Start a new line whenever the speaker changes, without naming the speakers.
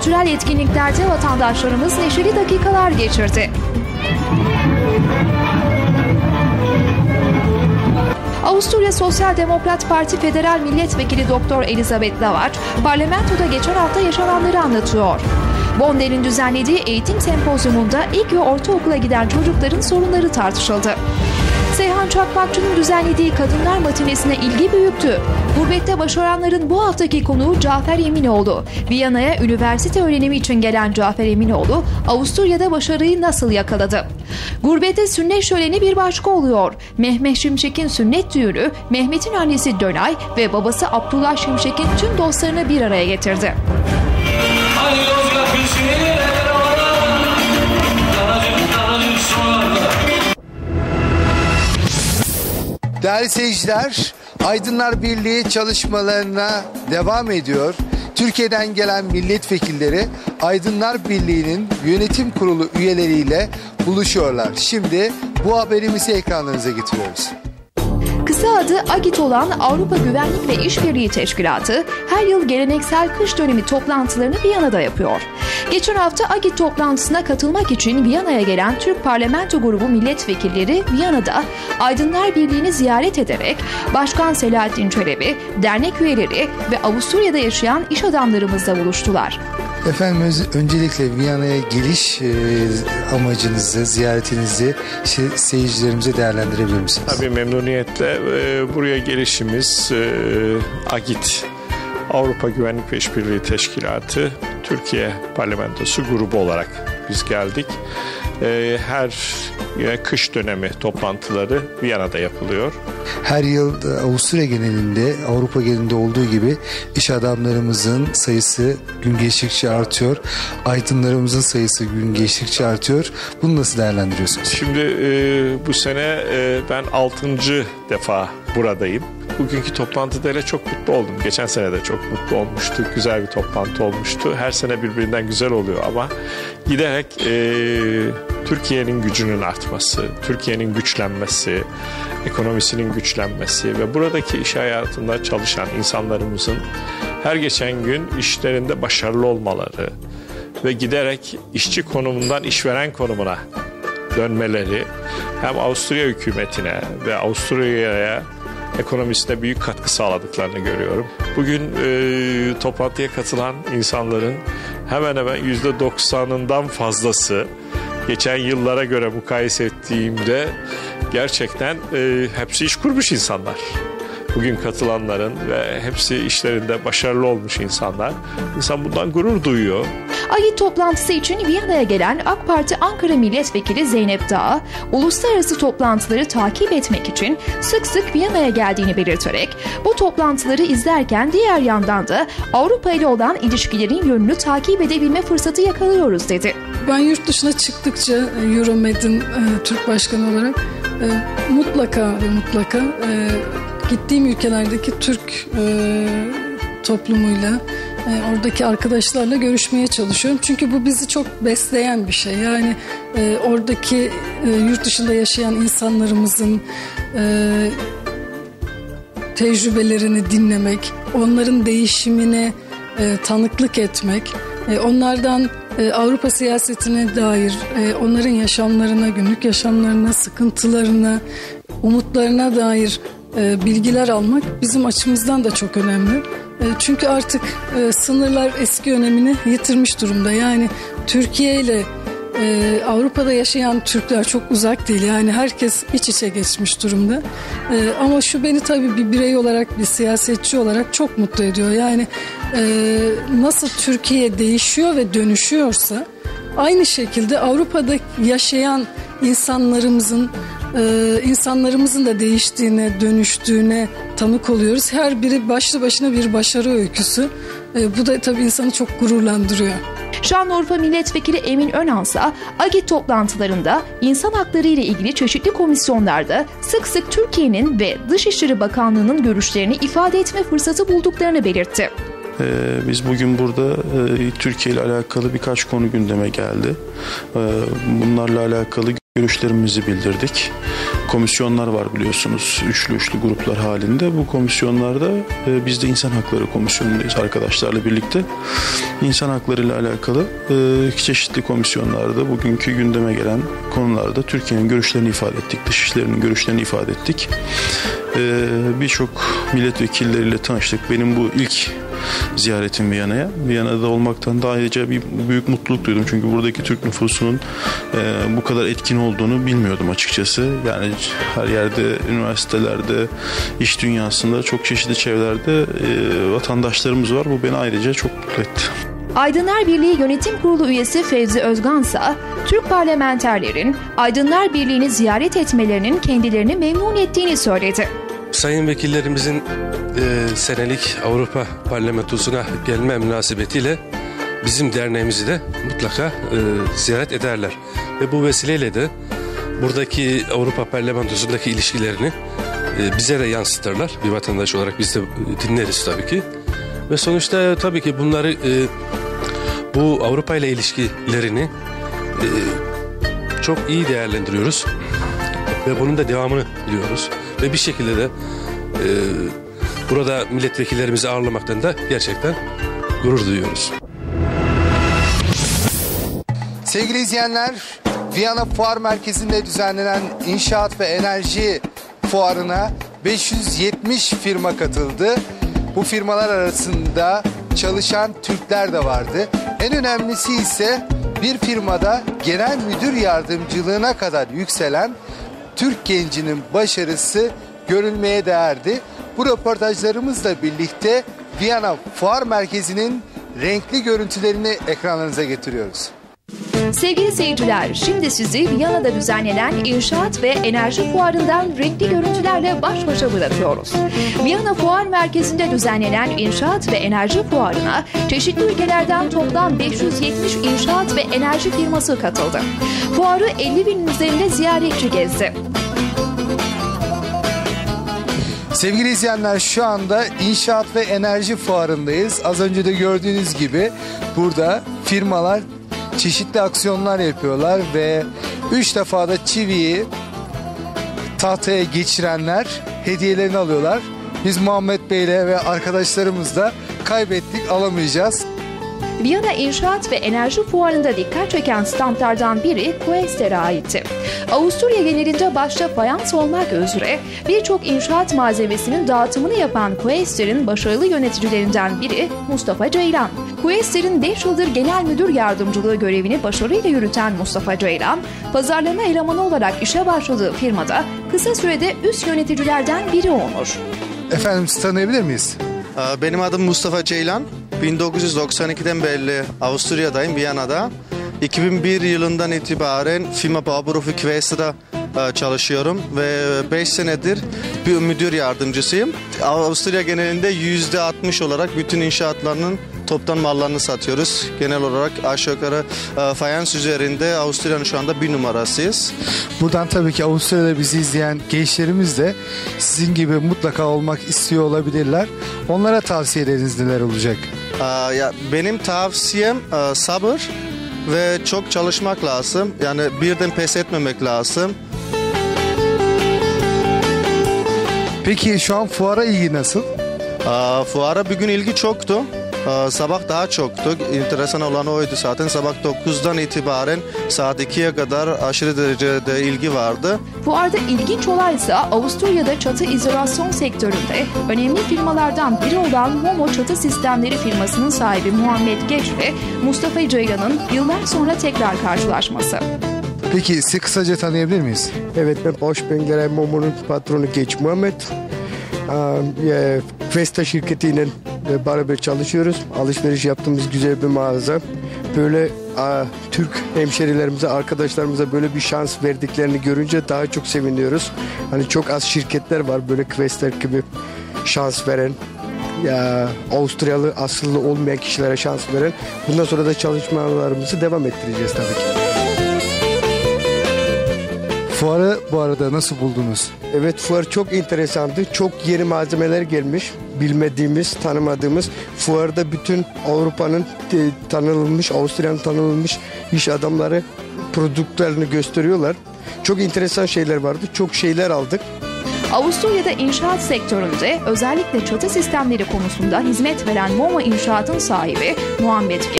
kültürel etkinliklerde vatandaşlarımız neşeli dakikalar geçirdi. Avusturya Sosyal Demokrat Parti Federal Milletvekili Doktor Elizabeth Lavaç, parlamentoda geçen hafta yaşananları anlatıyor. Bondel'in düzenlediği eğitim sempozyumunda ilk ve ortaokula giden çocukların sorunları tartışıldı. Seyhan Çakmakçı'nın düzenlediği Kadınlar Matinesine ilgi büyüktü. Gurbette başaranların bu haftaki konuğu Cafer Eminoğlu. Viyana'ya üniversite öğrenimi için gelen Cafer Eminoğlu, Avusturya'da başarıyı nasıl yakaladı? Gurbette sünnet şöleni bir başka oluyor. Mehmet Şimşek'in sünnet düğünü, Mehmet'in annesi Dönay ve babası Abdullah Şimşek'in tüm dostlarını bir araya getirdi. Hani
Değerli seyirciler, Aydınlar Birliği çalışmalarına devam ediyor. Türkiye'den gelen milletvekilleri Aydınlar Birliği'nin yönetim kurulu üyeleriyle buluşuyorlar. Şimdi bu haberimizi ekranlarınıza getiriyoruz.
Kısa adı AGİT olan Avrupa Güvenlik ve İşbirliği Teşkilatı her yıl geleneksel kış dönemi toplantılarını Viyana'da yapıyor. Geçen hafta AGİT toplantısına katılmak için Viyana'ya gelen Türk Parlamento Grubu milletvekilleri Viyana'da Aydınlar Birliği'ni ziyaret ederek Başkan Selahattin Çelebi, dernek üyeleri ve Avusturya'da yaşayan iş adamlarımızla buluştular.
Efendim öncelikle Viyana'ya geliş e, amacınızı, ziyaretinizi şey, seyircilerimize değerlendirebilir misiniz?
Tabii memnuniyetle. E, buraya gelişimiz e, AGİT, Avrupa Güvenlik ve İşbirliği Teşkilatı, Türkiye Parlamentosu grubu olarak biz geldik. E, her yine kış dönemi toplantıları Viyana'da yapılıyor.
Her yıl Avusturya genelinde, Avrupa genelinde olduğu gibi iş adamlarımızın sayısı gün geçtikçe artıyor. Aydınlarımızın sayısı gün geçtikçe artıyor. Bunu nasıl değerlendiriyorsunuz?
Şimdi e, bu sene e, ben 6. defa buradayım. Bugünkü toplantıda çok mutlu oldum. Geçen sene de çok mutlu olmuştuk. Güzel bir toplantı olmuştu. Her sene birbirinden güzel oluyor ama giderek e, Türkiye'nin gücünün artması, Türkiye'nin güçlenmesi, ekonomisinin güçlenmesi ve buradaki iş hayatında çalışan insanlarımızın her geçen gün işlerinde başarılı olmaları ve giderek işçi konumundan işveren konumuna dönmeleri hem Avusturya hükümetine ve Avusturya'ya ekonomisine büyük katkı sağladıklarını görüyorum. Bugün e, toplantıya katılan insanların hemen hemen yüzde doksanından fazlası geçen yıllara göre mukayese ettiğimde gerçekten e, hepsi iş kurmuş insanlar bugün katılanların ve hepsi işlerinde başarılı olmuş insanlar. İnsan bundan gurur duyuyor.
AYİ toplantısı için Viyana'ya gelen AK Parti Ankara Milletvekili Zeynep Dağ, uluslararası toplantıları takip etmek için sık sık Viyana'ya geldiğini belirterek bu toplantıları izlerken diğer yandan da Avrupa ile olan ilişkilerin yönünü takip edebilme fırsatı yakalıyoruz dedi.
Ben yurt dışına çıktıkça e, Euromed'in e, Türk Başkanı olarak e, mutlaka ve mutlaka e, gittiğim ülkelerdeki Türk e, toplumuyla e, oradaki arkadaşlarla görüşmeye çalışıyorum. Çünkü bu bizi çok besleyen bir şey. Yani e, oradaki e, yurt dışında yaşayan insanlarımızın e, tecrübelerini dinlemek, onların değişimine tanıklık etmek, onlardan Avrupa siyasetine dair, onların yaşamlarına, günlük yaşamlarına, sıkıntılarına, umutlarına dair bilgiler almak bizim açımızdan da çok önemli. E, çünkü artık e, sınırlar eski önemini yitirmiş durumda. Yani Türkiye ile ee, Avrupa'da yaşayan Türkler çok uzak değil. Yani herkes iç içe geçmiş durumda. Ama şu beni tabii bir birey olarak bir siyasetçi olarak çok mutlu ediyor. Yani e, nasıl Türkiye değişiyor ve dönüşüyorsa aynı şekilde Avrupa'da yaşayan insanlarımızın e, insanlarımızın da değiştiğine, dönüştüğüne tanık oluyoruz. Her biri başlı başına bir başarı öyküsü. E, bu da tabii insanı çok gururlandırıyor.
Şanlıurfa Milletvekili Emin Önansa, AGİT toplantılarında insan hakları ile ilgili çeşitli komisyonlarda sık sık Türkiye'nin ve Dışişleri Bakanlığı'nın görüşlerini ifade etme fırsatı bulduklarını belirtti.
Ee, biz bugün burada e, Türkiye ile alakalı birkaç konu gündeme geldi. Ee, bunlarla alakalı görüşlerimizi bildirdik. komisyonlar var biliyorsunuz. Üçlü üçlü gruplar halinde. Bu komisyonlarda e, biz de insan hakları komisyonundayız arkadaşlarla birlikte. İnsan hakları ile alakalı e, çeşitli komisyonlarda bugünkü gündeme gelen konularda Türkiye'nin görüşlerini ifade ettik. Dışişlerinin görüşlerini ifade ettik. E, Birçok milletvekilleriyle tanıştık. Benim bu ilk ziyaretim Viyana'ya. Viyana'da olmaktan da ayrıca bir büyük mutluluk duydum. Çünkü buradaki Türk nüfusunun e, bu kadar etkin olduğunu bilmiyordum açıkçası. Yani her yerde, üniversitelerde, iş dünyasında çok çeşitli çevrelerde e, vatandaşlarımız var. Bu beni ayrıca çok mutlu etti.
Aydınlar Birliği Yönetim Kurulu üyesi Fevzi Özgan Türk parlamenterlerin Aydınlar Birliği'ni ziyaret etmelerinin kendilerini memnun ettiğini söyledi.
Sayın vekillerimizin e, senelik Avrupa Parlamentosu'na gelme münasebetiyle bizim derneğimizi de mutlaka e, ziyaret ederler. Ve bu vesileyle de buradaki Avrupa Parlamentosu'ndaki ilişkilerini e, bize de yansıtırlar. Bir vatandaş olarak biz de dinleriz tabii ki. Ve sonuçta tabii ki bunları e, bu Avrupa ile ilişkilerini e, çok iyi değerlendiriyoruz. Ve bunun da devamını biliyoruz. Ve bir şekilde de e, burada milletvekillerimizi ağırlamaktan da gerçekten gurur duyuyoruz.
Sevgili izleyenler, Viyana Fuar Merkezi'nde düzenlenen İnşaat ve Enerji Fuarı'na 570 firma katıldı. Bu firmalar arasında çalışan Türkler de vardı. En önemlisi ise bir firmada genel müdür yardımcılığına kadar yükselen Türk gencinin başarısı görülmeye değerdi. Bu röportajlarımızla birlikte Viyana Fuar Merkezi'nin renkli görüntülerini ekranlarınıza getiriyoruz.
Sevgili seyirciler, şimdi sizi Viyana'da düzenlenen İnşaat ve Enerji Fuarı'ndan renkli görüntülerle baş başa bırakıyoruz. Viyana Fuar Merkezi'nde düzenlenen İnşaat ve Enerji Fuarı'na çeşitli ülkelerden toplam 570 inşaat ve enerji firması katıldı. Fuarı 50 binin üzerinde ziyaretçi gezdi.
Sevgili izleyenler şu anda inşaat ve enerji fuarındayız. Az önce de gördüğünüz gibi burada firmalar çeşitli aksiyonlar yapıyorlar ve 3 defa da çiviyi tahtaya geçirenler hediyelerini alıyorlar. Biz Muhammed Bey'le ve arkadaşlarımızla kaybettik alamayacağız.
Viyana İnşaat ve Enerji Fuarı'nda dikkat çeken standlardan biri Quaester'e aitti. Avusturya genelinde başta fayans olmak üzere birçok inşaat malzemesinin dağıtımını yapan Quaester'in başarılı yöneticilerinden biri Mustafa Ceylan. Quaester'in 5 yıldır genel müdür yardımcılığı görevini başarıyla yürüten Mustafa Ceylan, pazarlama elemanı olarak işe başladığı firmada kısa sürede üst yöneticilerden biri olmuş.
Efendim sizi tanıyabilir miyiz?
Benim adım Mustafa Ceylan. 1992'den beri Avusturya'dayım, Viyana'da. 2001 yılından itibaren firma Bauberufe Quaester'da e, çalışıyorum ve 5 senedir bir müdür yardımcısıyım. Avusturya genelinde %60 olarak bütün inşaatlarının toptan mallarını satıyoruz. Genel olarak aşağı yukarı e, fayans üzerinde Avusturya'nın şu anda bir numarasıyız.
Buradan tabii ki Avustralya'da bizi izleyen gençlerimiz de sizin gibi mutlaka olmak istiyor olabilirler. Onlara tavsiyeleriniz neler olacak?
Aa, ya benim tavsiyem e, sabır ve çok çalışmak lazım. Yani birden pes etmemek lazım.
Peki şu an fuara ilgi nasıl?
Aa, fuara bugün ilgi çoktu. Aa, sabah daha çoktu. Enteresan olan oydu zaten. Sabah 9'dan itibaren saat 2'ye kadar aşırı derecede ilgi vardı.
Fuarda ilginç olay ise Avusturya'da çatı izolasyon sektöründe önemli firmalardan biri olan Momo Çatı Sistemleri firmasının sahibi Muhammed Geç ve Mustafa Ceylan'ın yıllar sonra tekrar karşılaşması.
Peki sizi kısaca tanıyabilir miyiz?
Evet ben Boş Bengeray Momo'nun patronu Geç Muhammed. Aa, e, Vesta şirketiyle e, beraber çalışıyoruz. Alışveriş yaptığımız güzel bir mağaza. Böyle aa, Türk hemşerilerimize, arkadaşlarımıza böyle bir şans verdiklerini görünce daha çok seviniyoruz. Hani çok az şirketler var böyle Quester gibi şans veren. Ya Avusturyalı asıllı olmayan kişilere şans veren. Bundan sonra da çalışmalarımızı devam ettireceğiz tabii ki.
Fuarı bu arada nasıl buldunuz?
Evet fuar çok enteresandı. Çok yeni malzemeler gelmiş. Bilmediğimiz, tanımadığımız. Fuarda bütün Avrupa'nın e, tanınılmış, Avusturya'nın tanınılmış iş adamları produktlarını gösteriyorlar. Çok enteresan şeyler vardı. Çok şeyler aldık.
Avusturya'da inşaat sektöründe özellikle çatı sistemleri konusunda hizmet veren Moma İnşaat'ın sahibi Muhammed